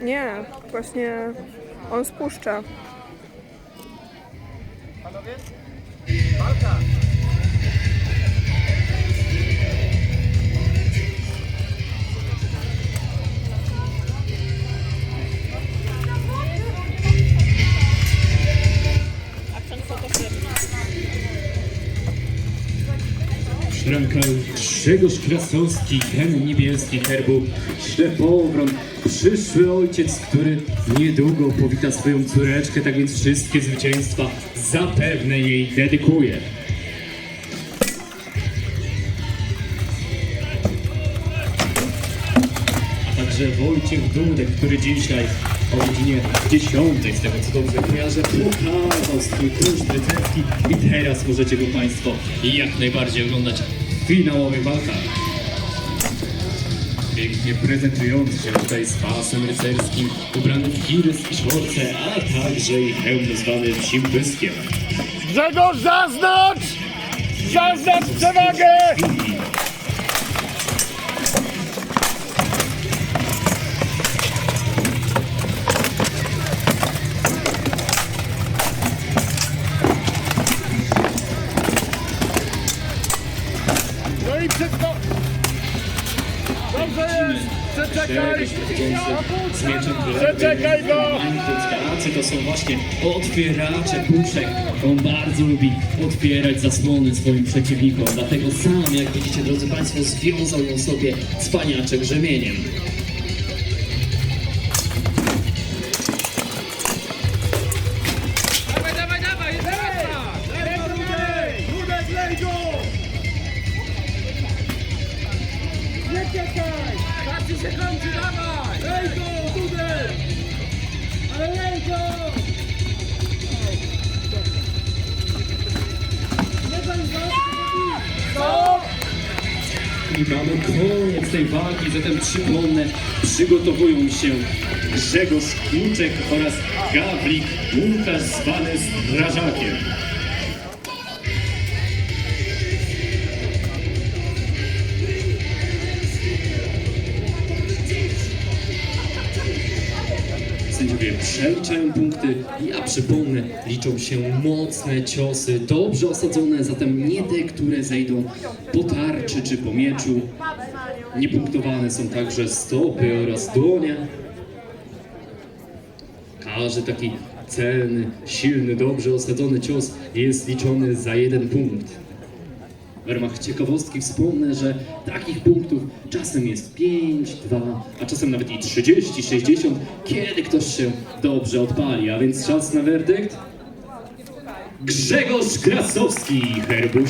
Nie, właśnie on spuszcza. Panowie? Walka! Szranka Grzegorz Krasowski, ten niebieski herbu, ślepowron, przyszły ojciec, który niedługo powita swoją córeczkę, tak więc wszystkie zwycięstwa zapewne jej dedykuje. A także Wojciech Dudek, który dzisiaj o godzinie 10, z tego co dobrze kojarzę, pokazał swój kurs rycerski i teraz możecie go Państwo jak najbardziej oglądać w finałowych walkach. Pięknie prezentujący się tutaj z pasem rycerskim, ubrany w kirys i szorce, a także i hełm zwany psim pyskiem. Grzegorz, zaznacz! Zaznacz przewagę! I wszystko! Dobrze jest! Przeczekaj! z Przeczekaj go! Tacy to są właśnie otwieracze puszek. On bardzo lubi otwierać zasłony swoim przeciwnikom. Dlatego sam, jak widzicie, drodzy Państwo, związał ją sobie cwaniaczek rzemieniem. I mamy koniec tej walki, zatem przypomnę, przygotowują się Grzegorz Kluczek oraz Gawlik Łukasz zwany Strażakiem. Przeliczają punkty. Ja przypomnę, liczą się mocne ciosy, dobrze osadzone, zatem nie te, które zejdą po tarczy czy po mieczu. Niepunktowane są także stopy oraz dłonie. Każdy taki celny, silny, dobrze osadzony cios jest liczony za jeden punkt. W ramach ciekawostki wspomnę, że takich punktów czasem jest 5, 2, a czasem nawet i 30, 60, kiedy ktoś się dobrze odpali. A więc czas na werdykt? Grzegorz Krasowski, herbuś